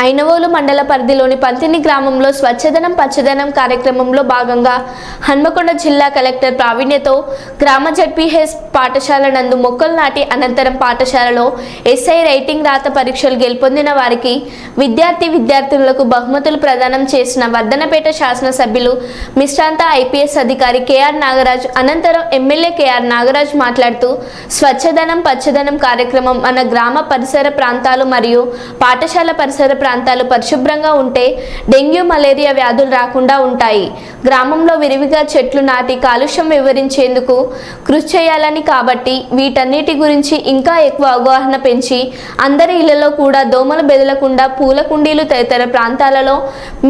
ఐనవోలు మండల పరిధిలోని పంతిని గ్రామంలో స్వచ్ఛదనం పచ్చదనం కార్యక్రమంలో భాగంగా హన్మకొండ జిల్లా కలెక్టర్ ప్రావీణ్యతో గ్రామ జడ్పీహెచ్ పాఠశాల నందు మొక్కలు నాటి అనంతరం పాఠశాలలో ఎస్ఐ రైటింగ్ రాత పరీక్షలు గెలుపొందిన వారికి విద్యార్థి విద్యార్థినులకు బహుమతులు ప్రదానం చేసిన వర్ధనపేట శాసనసభ్యులు మిశ్రాంత ఐపీఎస్ అధికారి కేఆర్ నాగరాజ్ అనంతరం ఎమ్మెల్యే కేఆర్ నాగరాజ్ మాట్లాడుతూ స్వచ్ఛదనం పచ్చదనం కార్యక్రమం మన గ్రామ పరిసర ప్రాంతాలు మరియు పాఠశాల పరిసర ప్రాంతాలు పరిశుభ్రంగా ఉంటే డెంగ్యూ మలేరియా వ్యాధులు రాకుండా ఉంటాయి. గ్రామంలో విరివిగా చెట్లు నాటి కాలుష్యం వివరించేందుకు కృషి చేయాలని కాబట్టి వీటన్నిటి గురించి ఇంకా ఎక్కువ అవగాహన పెంచి అందరి ఇళ్ళలో కూడా దోమలు బెదలకుండా పూల కుండీలు తదితర ప్రాంతాలలో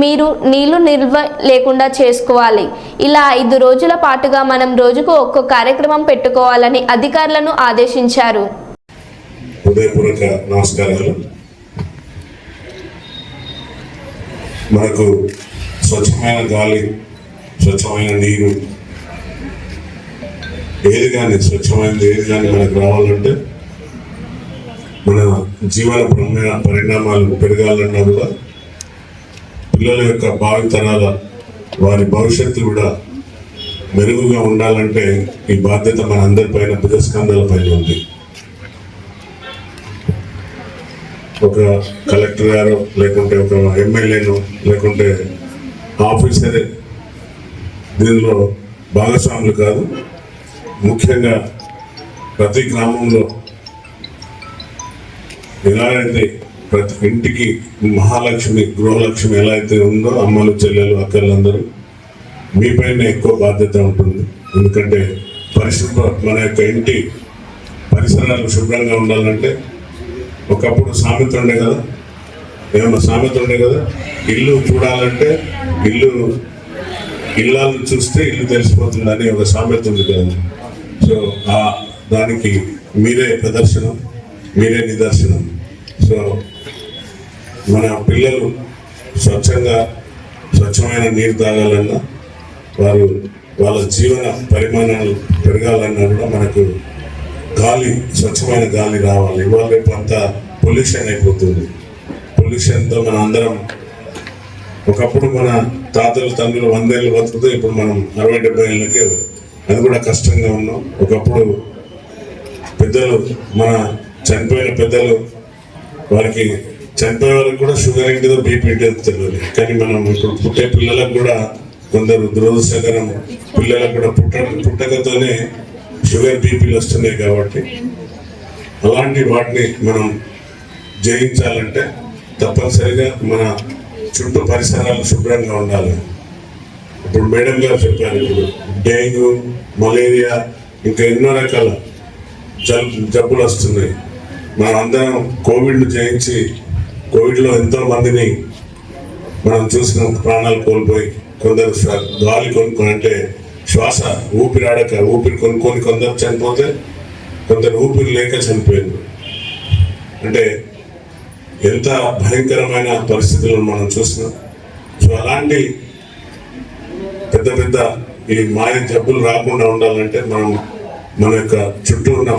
మీరు నీళ్ళు నిల్వ లేకుండా చేసుకోవాలి. ఇలా ఐదు రోజుల పాటుగా మనం రోజుకు ఒక్కో కార్యక్రమం పెట్టుకోవాలని అధికారులను ఆదేశించారు. హృదయపూర్వక నమస్కారాలు. మనకు స్వచ్ఛమైన గాలి స్వచ్ఛమైన నీరు. ఏది కానీ స్వచ్ఛమైనది ఏది కానీ మనకు రావాలంటే మన జీవన పరిణా- పరిణామాలు పెరగాలన్నా కూడా పిల్లల యొక్క భావితరాల వారి భవిష్యత్తు కూడా మెరుగుగా ఉండాలంటే ఈ బాధ్యత మన అందరిపైన భుజస్కంధాల పైన ఉంది. ఒక కలెక్టర్ గారు లేకుంటే ఒక ఎమ్మెల్యేను లేకుంటే ఆఫీసరే దీనిలో భాగస్వాములు కాదు. ముఖ్యంగా ప్రతి గ్రామంలో ఎలాగైతే ప్రతి ఇంటికి మహాలక్ష్మి గృహలక్ష్మి ఎలా అయితే ఉందో అమ్మలు చెల్లెలు అక్కలందరూ మీపైన ఎక్కువ బాధ్యత ఉంటుంది. ఎందుకంటే పరిశుభ్ర మన యొక్క ఇంటి పరిసరాలు శుభ్రంగా ఉండాలంటే ఒకప్పుడు సామెత ఉండే కదా? ఏమన్నా సామెత ఉండే కదా? ఇల్లు చూడాలంటే ఇల్లు ఇల్లాలను చూస్తే ఇల్లు తెలిసిపోతుంది ఒక సామెత ఉంది కదా? సో ఆ దానికి మీరే ప్రదర్శనం మీరే నిదర్శనం. సో మన పిల్లలు స్వచ్ఛంగా స్వచ్ఛమైన నీరు తాగాలన్నా వారు వాళ్ళ జీవన పరిమాణాలు పెరగాలన్నా కూడా మనకు గాలి స్వచ్ఛమైన గాలి రావాలి. ఇవాళ రేపు అంతా పొల్యూషన్ అయిపోతుంది. పొల్యూషన్తో మన అందరం ఒకప్పుడు మన తాతలు తండ్రులు వందేళ్ళు బతుకుతూ ఇప్పుడు మనం అరవై డెబ్బై ఏళ్ళకే అది కూడా కష్టంగా ఉన్నాం. ఒకప్పుడు పెద్దలు మన చనిపోయిన పెద్దలు వారికి చనిపోయే వాళ్ళకి కూడా షుగర్ ఏంటిదో బీపీ ఏంటిదో తెలియదు. కానీ మనం ఇప్పుడు పుట్టే పిల్లలకు కూడా కొందరు దురదృష్టకరం పిల్లలకు కూడా పుట్ట పుట్టకతోనే షుగర్ బీపీలు వస్తున్నాయి కాబట్టి అలాంటి వాటిని మనం జయించాలంటే తప్పనిసరిగా మన చుట్టూ పరిసరాలు శుభ్రంగా ఉండాలి. ఇప్పుడు మేడం గారు చెప్పారు ఇప్పుడు డెంగ్యూ మలేరియా ఇంకా ఎన్నో రకాల జబ్బులు వస్తున్నాయి. మనం అందరం కోవిడ్ను జయించి కోవిడ్లో ఎంతో మందిని మనం చూసిన ప్రాణాలు కోల్పోయి కొందరు గాలి కొనుక్కొని అంటే శ్వాస ఊపిరాడక ఊపిరి కొనుక్కొని కొందరు చనిపోతే కొందరు ఊపిరి లేక చనిపోయింది అంటే ఎంత భయంకరమైన పరిస్థితులను మనం చూసినాం సో అలాంటి పెద్ద పెద్ద ఈ మాయ జబ్బులు రాకుండా ఉండాలంటే మనం మన యొక్క చుట్టూ ఉన్న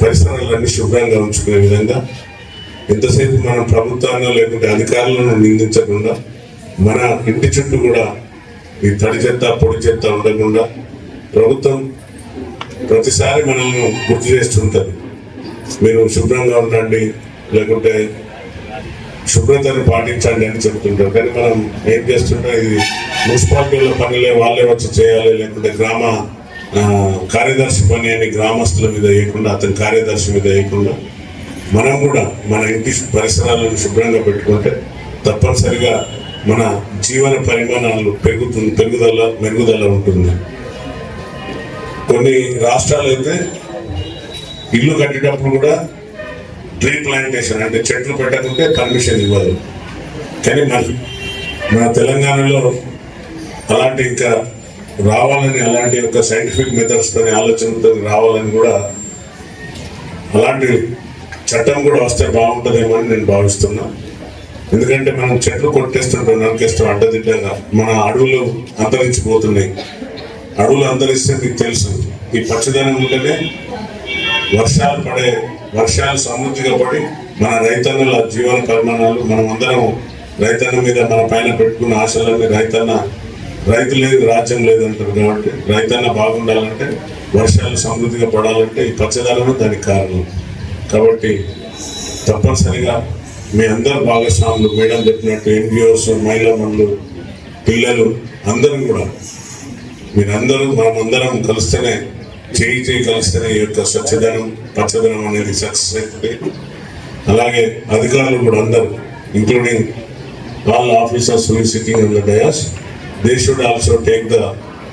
పరిసరాలన్నీ శుభ్రంగా ఉంచుకునే విధంగా ఎంతసేపు మనం ప్రభుత్వాన్ని లేకుంటే అధికారులను నిందించకుండా మన ఇంటి చుట్టూ కూడా ఈ తడి చెత్త పొడి చెత్త ఉండకుండా ప్రభుత్వం ప్రతిసారి మనల్ని గుర్తు చేస్తుంటుంది. మీరు శుభ్రంగా ఉండండి లేకుంటే శుభ్రతను పాటించండి అని చెప్తుంటారు. కానీ మనం ఏం చేస్తుంటాం ఇది మున్సిపాలిటీలో పనులే వాళ్ళే వచ్చి చేయాలి లేకుంటే గ్రామ కార్యదర్శి పని అని గ్రామస్తుల మీద వేయకుండా అతని కార్యదర్శి మీద వేయకుండా మనం కూడా మన ఇంటి పరిసరాలను శుభ్రంగా పెట్టుకుంటే తప్పనిసరిగా మన జీవన పరిమాణాలు పెరుగుతుంది పెరుగుదల మెరుగుదల ఉంటుంది. కొన్ని రాష్ట్రాలు అయితే ఇల్లు కట్టేటప్పుడు కూడా ట్రీ ప్లాంటేషన్ అంటే చెట్లు పెట్టకుంటే పర్మిషన్ ఇవ్వదు. కానీ మన మన తెలంగాణలో అలాంటి ఇంకా రావాలని అలాంటి యొక్క సైంటిఫిక్ మెథడ్స్తో ఆలోచనతో రావాలని కూడా అలాంటి చట్టం కూడా వస్తే బాగుంటుందేమో అని నేను భావిస్తున్నాను ఎందుకంటే మనం చెట్లు కొట్టేస్తుంటాం నరికేస్తాం అడ్డదిడ్డంగా మన అడవులు అంతరించిపోతున్నాయి. అడవులు అంతరిస్తే మీకు తెలుసు. ఈ పచ్చదనం ఉంటేనే వర్షాలు పడే వర్షాలు సమృద్ధిగా పడి మన రైతన్నల జీవన పరిమాణాలు మనం అందరం రైతన్న మీద మన పైన పెట్టుకున్న ఆశలన్నీ రైతన్న రైతు లేదు రాజ్యం లేదంటారు కాబట్టి రైతన్న బాగుండాలంటే వర్షాలు సమృద్ధిగా పడాలంటే ఈ పచ్చదనమే దానికి కారణం. కాబట్టి తప్పనిసరిగా మీ అందరు భాగస్వాములు. మేడం చెప్పినట్టు ఎన్జిఓస్ మహిళా మండలు పిల్లలు అందరూ కూడా మీరందరూ మనమందరం కలిస్తేనే చేయి చేయి కలిస్తేనే ఈ యొక్క స్వచ్ఛదనం పచ్చదనం అనేది సక్సెస్ అవుతుంది అలాగే అధికారులు కూడా అందరూ including all officers who sitting on the dais they should also take the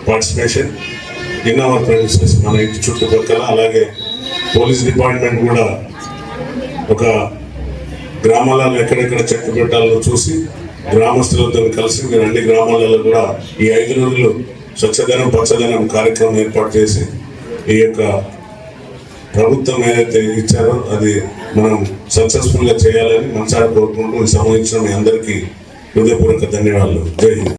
participation in our premises మన ఇంటి చుట్టుపక్కల అలాగే పోలీస్ డిపార్ట్మెంట్ కూడా ఒక గ్రామాలలో ఎక్కడెక్కడ చెత్త పెట్టాలో చూసి గ్రామస్తులతో కలిసి మీరు అన్ని గ్రామాలలో కూడా ఈ ఐదు రోజులు స్వచ్ఛదనం పచ్చదనం కార్యక్రమం ఏర్పాటు చేసి ఈ యొక్క ప్రభుత్వం ఏదైతే ఇచ్చారో అది మనం సక్సెస్ఫుల్గా చేయాలని మనసారి కోరుకుంటూ ఈ సంబంధించిన మీ అందరికీ హృదయపూర్వక ధన్యవాదాలు. జై హింద్.